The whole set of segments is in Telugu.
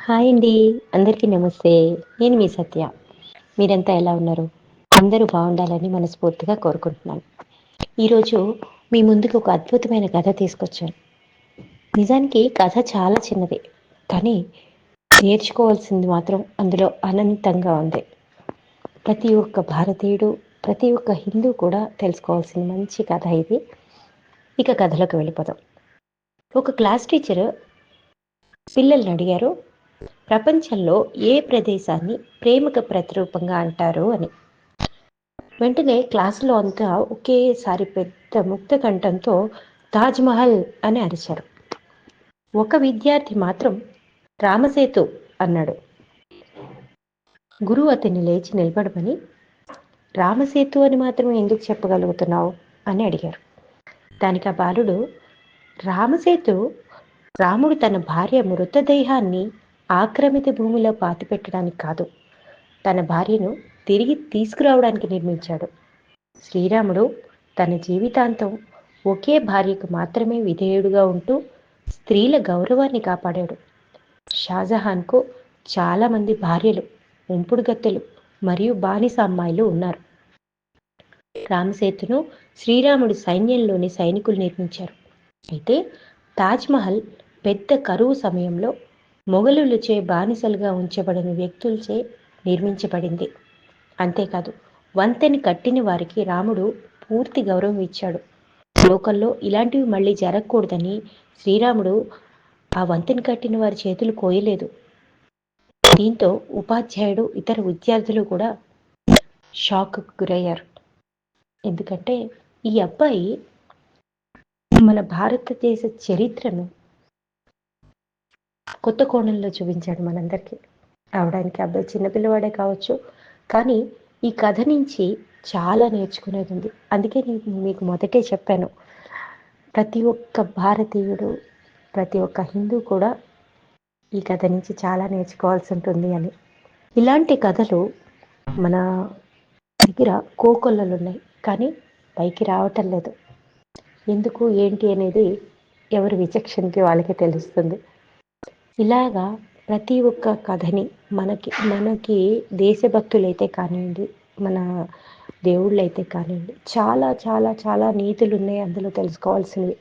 హాయ్ అండి. అందరికీ నమస్తే. నేను మీ సత్య. మీరంతా ఎలా ఉన్నారు? అందరూ బాగుండాలని మనస్ఫూర్తిగా కోరుకుంటున్నాను. ఈరోజు మీ ముందుకు ఒక అద్భుతమైన కథ తీసుకొచ్చాను. నిజానికి కథ చాలా చిన్నది కానీ నేర్చుకోవాల్సింది మాత్రం అందులో అనంతంగా ఉంది. ప్రతి ఒక్క భారతీయుడు ప్రతి ఒక్క హిందూ కూడా తెలుసుకోవాల్సిన మంచి కథ ఇది. ఇక కథలోకి వెళ్ళిపోదాం. ఒక క్లాస్ టీచర్ పిల్లల్ని అడిగారు ప్రపంచంలో ఏ ప్రదేశాన్ని ప్రేమకు ప్రతిరూపంగా అంటారు అని. వెంటనే క్లాసులో అంతా ఒకేసారి పెద్ద ముక్త కంఠంతో తాజ్మహల్ అని అరిచారు. ఒక విద్యార్థి మాత్రం రామసేతు అన్నాడు. గురువు అతన్ని లేచి నిలబడమని రామసేతు అని మాత్రం ఎందుకు చెప్పగలుగుతున్నావు? అని అడిగారు. దానికి ఆ బాలుడు రామసేతు రాముడు తన భార్య మృతదేహాన్ని ఆక్రమిత భూమిలో పాతిపెట్టడానికి కాదు. తన భార్యను తిరిగి తీసుకురావడానికి నిర్మించాడు. శ్రీరాముడు తన జీవితాంతం ఒకే భార్యకు మాత్రమే విధేయుడుగా ఉంటూ స్త్రీల గౌరవాన్ని కాపాడాడు. షాజహాన్కు చాలామంది భార్యలు ఉంపుడుగత్తెలు మరియు బానిస అమ్మాయిలు ఉన్నారు. రామసేతును శ్రీరాముడి సైన్యంలోని సైనికులు నిర్మించారు. అయితే తాజ్మహల్ పెద్ద కరువు సమయంలో మొఘలులచే బానిసలుగా ఉంచబడిన వ్యక్తులచే నిర్మించబడింది. అంతేకాదు వంతెని కట్టిన వారికి రాముడు పూర్తి గౌరవం ఇచ్చాడు. లోకల్లో ఇలాంటివి మళ్ళీ జరగకూడదని శ్రీరాముడు ఆ వంతెని కట్టిన వారి చేతులు కోయలేదు. దీంతో ఉపాధ్యాయుడు ఇతర విద్యార్థులు కూడా షాక్ గురయ్యారు. ఎందుకంటే ఈ అబ్బాయి మన భారతదేశ చరిత్రను కొత్త కోణంలో చూపించాడు మనందరికీ. అవడానికి అబ్బాయి చిన్నపిల్లవాడే కావచ్చు కానీ ఈ కథ నుంచి చాలా నేర్చుకునేది ఉంది. అందుకే నేను మీకు మొదటే చెప్పాను. ప్రతి ఒక్క భారతీయుడు ప్రతి ఒక్క హిందూ కూడా ఈ కథ నుంచి చాలా నేర్చుకోవాల్సి ఉంటుంది అని. ఇలాంటి కథలు మన దగ్గర కోకొల్లలు ఉన్నాయి కానీ పైకి రావటం లేదు. ఎందుకు ఏంటి అనేది ఎవరి విచక్షణకి వాళ్ళకే తెలుస్తుంది. ఇలాగా ప్రతి ఒక్క కథని మనకి మనకి దేశభక్తులైతే కానివ్వండి మన దేవుళ్ళు అయితే కానివ్వండి చాలా చాలా చాలా నీతులు ఉన్నాయి అందులో తెలుసుకోవాల్సినవి.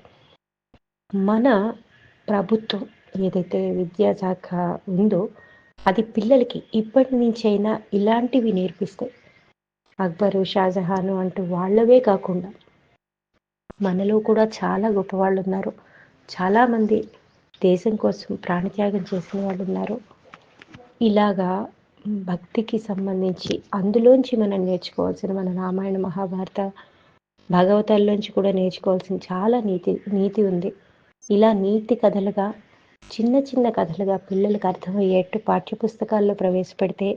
మన ప్రభుత్వం ఏదైతే విద్యాశాఖ ఉందో అది పిల్లలకి ఇప్పటి నుంచైనా ఇలాంటివి నేర్పిస్తాయి అక్బరు షాజహాను అంటూ వాళ్ళవే కాకుండా మనలో కూడా చాలా గొప్పవాళ్ళు ఉన్నారు చాలామంది దేశం కోసం ప్రాణత్యాగం చేసిన వాళ్ళు ఉన్నారు ఇలాగా భక్తికి సంబంధించి అందులోంచి మనం నేర్చుకోవాల్సిన మన రామాయణ మహాభారత భగవతాల్లోంచి కూడా నేర్చుకోవాల్సిన చాలా నీతి నీతి ఉంది. ఇలా నీతి కథలుగా చిన్న చిన్న కథలుగా పిల్లలకు అర్థమయ్యేట్టు పాఠ్యపుస్తకాల్లో ప్రవేశపెడితే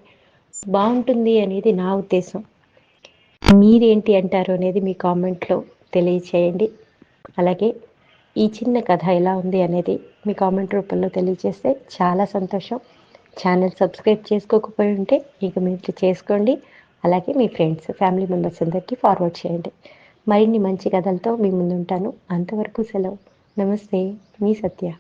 బాగుంటుంది అనేది నా ఉద్దేశం. మీరేంటి అంటారు అనేది మీ కామెంట్లో తెలియచేయండి. అలాగే ఈ చిన్న కథ ఎలా ఉంది అనేది మీ కామెంట్ రూపంలో తెలియజేస్తే చాలా సంతోషం. ఛానల్ సబ్స్క్రైబ్ చేసుకోకపోయి ఉంటే ఇక మీరు చేసుకోండి. అలాగే మీ ఫ్రెండ్స్ ఫ్యామిలీ మెంబర్స్ అందరికీ ఫార్వర్డ్ చేయండి. మరిన్ని మంచి కథలతో మీ ముందుంటాను. అంతవరకు సెలవు. నమస్తే. మీ సత్య.